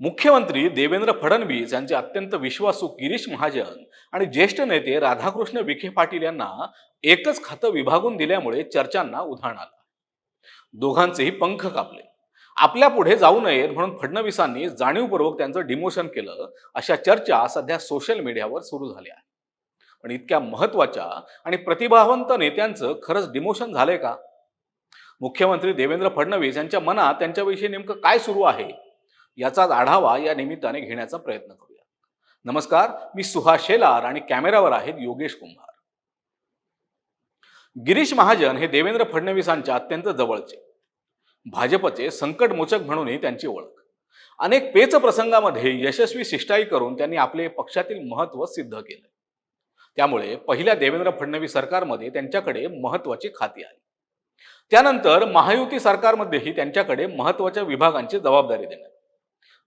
मुख्यमंत्री देवेंद्र फडणवीस यांचे अत्यंत विश्वासू गिरीश महाजन आणि ज्येष्ठ नेते राधाकृष्ण विखे पाटील यांना एकच खातं विभागून दिल्यामुळे चर्चांना उधाण आलं. दोघांचेही पंख कापले. आपल्या पुढे जाऊ नयेत म्हणून फडणवीसांनी जाणीवपूर्वक त्यांचं डिमोशन केलं अशा चर्चा सध्या सोशल मीडियावर सुरू झाल्या आहेत. पण इतक्या महत्त्वाच्या आणि प्रतिभावंत नेत्यांचं खरंच डिमोशन झालंय का? मुख्यमंत्री देवेंद्र फडणवीस यांच्या मनात त्यांच्याविषयी नेमकं काय सुरू आहे? याचाच आढावा या निमित्ताने घेण्याचा प्रयत्न करूया. नमस्कार मी सुहास शेलार आणि कॅमेरावर आहेत योगेश कुंभार. गिरीश महाजन हे देवेंद्र फडणवीसांच्या अत्यंत जवळचे. भाजपचे संकटमोचक म्हणूनही त्यांची ओळख. अनेक पेच प्रसंगामध्ये यशस्वी शिष्टाई करून त्यांनी आपले पक्षातील महत्त्व सिद्ध केलं. त्यामुळे पहिल्या देवेंद्र फडणवीस सरकारमध्ये त्यांच्याकडे महत्वाची खाती आली. त्यानंतर महायुती सरकारमध्येही त्यांच्याकडे महत्त्वाच्या विभागांची जबाबदारी देण्यात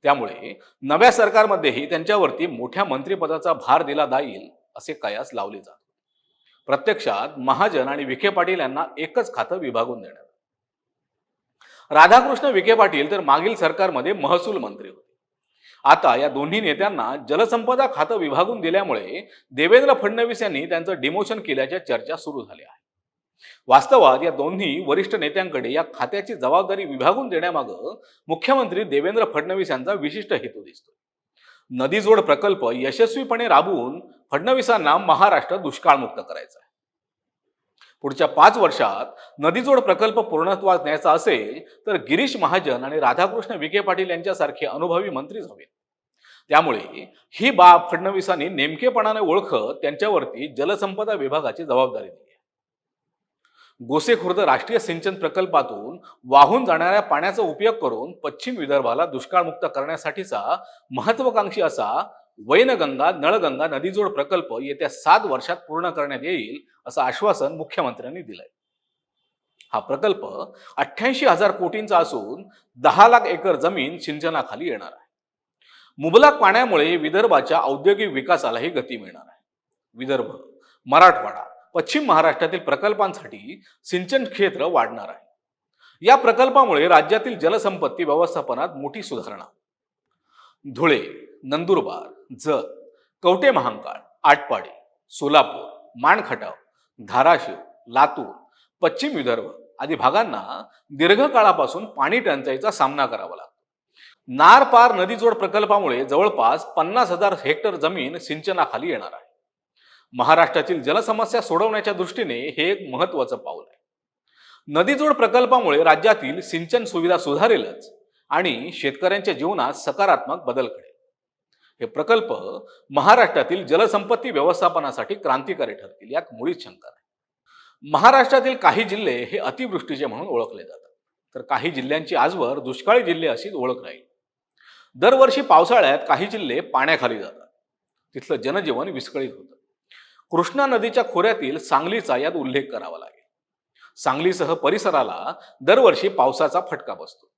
त्यामुळे नव्या सरकारमध्येही त्यांच्यावरती मोठ्या मंत्रिपदाचा भार दिला जाईल असे कयास लावले जात. प्रत्यक्षात महाजन आणि विखे पाटील यांना एकच खातं विभागून देण्यात राधाकृष्ण विखे पाटील तर मागील सरकारमध्ये महसूल मंत्री होते. आता या दोन्ही नेत्यांना जलसंपदा खातं विभागून दिल्यामुळे देवेंद्र फडणवीस यांनी त्यांचं डिमोशन केल्याच्या चर्चा सुरू झाल्या आहेत. वास्तवात या दोन्ही वरिष्ठ नेत्यांकडे या खात्याची जबाबदारी विभागून देण्यामागं मुख्यमंत्री देवेंद्र फडणवीस यांचा विशिष्ट हेतू दिसतो नदीजोड प्रकल्प यशस्वीपणे राबवून फडणवीसांना महाराष्ट्र दुष्काळमुक्त करायचा आहे. पुढच्या पाच वर्षात नदीजोड प्रकल्प पूर्णत्वास न्यायचा असेल तर गिरीश महाजन आणि राधाकृष्ण विखे पाटील यांच्यासारखे अनुभवी मंत्रीच हवेत त्यामुळे ही बाब फडणवीसांनी नेमकेपणाने ओळखत त्यांच्यावरती जलसंपदा विभागाची जबाबदारी दिली आहे. गोसे खुर्द राष्ट्रीय सिंचन प्रकल्पातून वाहून जाणाऱ्या पाण्याचा उपयोग करून पश्चिम विदर्भाला दुष्काळमुक्त करण्यासाठीचा महत्वाकांक्षी असा वैनगंगा नळगंगा नदीजोड प्रकल्प येत्या सात वर्षात पूर्ण करण्यात येईल असं आश्वासन मुख्यमंत्र्यांनी दिलंय. हा प्रकल्प अठ्ठ्याऐंशी हजार कोटींचा असून दहा लाख एकर जमीन सिंचनाखाली येणार आहे. मुबलक पाण्यामुळे विदर्भाच्या औद्योगिक विकासालाही गती मिळणार आहे. विदर्भ मराठवाडा पश्चिम महाराष्ट्रातील प्रकल्पांसाठी सिंचन क्षेत्र वाढणार आहे. या प्रकल्पामुळे राज्यातील जलसंपत्ती व्यवस्थापनात मोठी सुधारणा. धुळे नंदुरबार जत कवटे महांकाळ आटपाडी सोलापूर माणखटाव धाराशिव लातूर पश्चिम विदर्भ आदी भागांना दीर्घकाळापासून पाणी टंचाईचा सामना करावा लागतो. नार पार नदीजोड प्रकल्पामुळे जवळपास पन्नास हजार हेक्टर जमीन सिंचनाखाली येणार आहे. महाराष्ट्रातील जलसमस्या सोडवण्याच्या दृष्टीने हे एक महत्वाचं पाऊल आहे. नदीजोड प्रकल्पामुळे राज्यातील सिंचन सुविधा सुधारेलच आणि शेतकऱ्यांच्या जीवनात सकारात्मक बदल घडेल. हे प्रकल्प महाराष्ट्रातील जलसंपत्ती व्यवस्थापनासाठी क्रांतिकारी ठरतील यात मुळीच शंका नाही. महाराष्ट्रातील काही जिल्हे हे अतिवृष्टीचे म्हणून ओळखले जातात. तर काही जिल्ह्यांची आजवर दुष्काळी जिल्हे अशीच ओळख राहील. दरवर्षी पावसाळ्यात काही जिल्हे पाण्याखाली जातात. तिथलं जनजीवन विस्कळीत होतं. कृष्णा नदीच्या खोऱ्यातील सांगलीचा यात उल्लेख करावा लागेल. सांगलीसह परिसराला दरवर्षी पावसाचा फटका बसतो.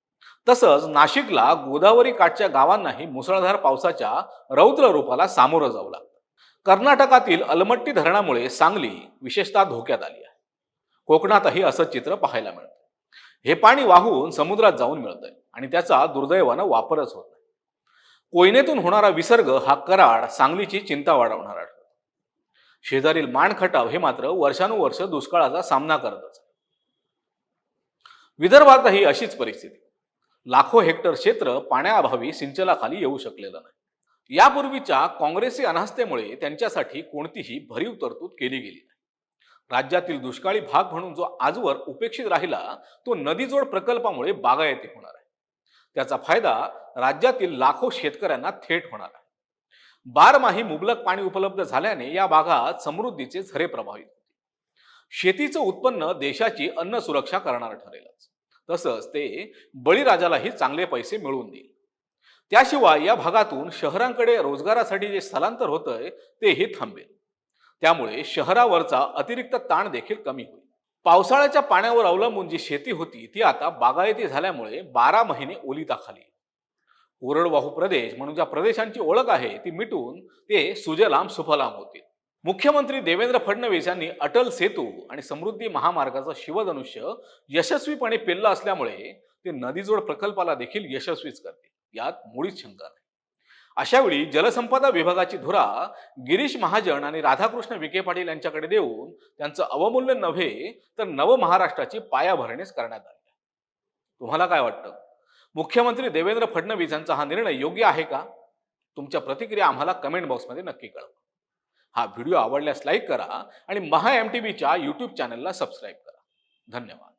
तसंच नाशिकला गोदावरी काठच्या गावांनाही मुसळधार पावसाच्या रौद्र रूपाला सामोरं जावं लागतं. कर्नाटकातील अलमट्टी धरणामुळे सांगली विशेषतः धोक्यात आली आहे. कोकणातही असं चित्र पाहायला मिळतं. हे पाणी वाहून समुद्रात जाऊन मिळतंय आणि त्याचा दुर्दैवानं वापरच होत नाही. कोयनेतून होणारा विसर्ग हा कराड सांगलीची चिंता वाढवणारा शेजारील माणखटाव हे मात्र वर्षानुवर्ष दुष्काळाचा सामना करतच. विदर्भातही अशीच परिस्थिती. लाखो हेक्टर क्षेत्र पाण्याअभावी सिंचनाखाली येऊ शकलेलं नाही. यापूर्वीच्या काँग्रेसी अनास्थेमुळे त्यांच्यासाठी कोणतीही भरीव तरतूद केली गेली नाही. राज्यातील दुष्काळी भाग म्हणून जो आजवर उपेक्षित राहिला तो नदीजोड प्रकल्पामुळे बागायती होणार आहे. त्याचा फायदा राज्यातील लाखो शेतकऱ्यांना थेट होणार आहे. बारमाही मुबलक पाणी उपलब्ध झाल्याने या भागात समृद्धीचे झरे प्रभावित होते शेतीचं उत्पन्न देशाची अन्न सुरक्षा करणार ठरेलच. तसंच ते बळीराजालाही चांगले पैसे मिळवून देईल. त्याशिवाय या भागातून शहरांकडे रोजगारासाठी जे स्थलांतर होतंय तेही थांबेल. त्यामुळे शहरावरचा अतिरिक्त ताण देखील कमी होईल. पावसाळ्याच्या पाण्यावर अवलंबून जी शेती होती ती आता बागायती झाल्यामुळे बारा महिने ओलिताखाली. कोरडवाहू प्रदेश म्हणून ज्या प्रदेशांची ओळख आहे ती मिटून ते सुजलाम सुफलाम होतील. मुख्यमंत्री देवेंद्र फडणवीस यांनी अटल सेतू आणि समृद्धी महामार्गाचं शिवधनुष्य यशस्वीपणे पेललं असल्यामुळे ते नदीजोड प्रकल्पाला देखील यशस्वीच करतील. यात मुळीच शंका नाही. अशावेळी जलसंपदा विभागाची धुरा गिरीश महाजन आणि राधाकृष्ण विखे पाटील यांच्याकडे देऊन त्यांचं अवमूल्य नव्हे तर नव महाराष्ट्राची पायाभरणीच करण्यात आली तुम्हाला काय वाटतं? मुख्यमंत्री देवेंद्र फडणवीस यांचा हा निर्णय योग्य आहे का? तुमच्या प्रतिक्रिया आम्हाला कमेंट बॉक्समध्ये नक्की कळवा. हा व्हिडिओ आवडल्यास लाईक करा आणि महा एम टी व्हीच्या यूट्यूब चॅनलला सबस्क्राईब करा. धन्यवाद.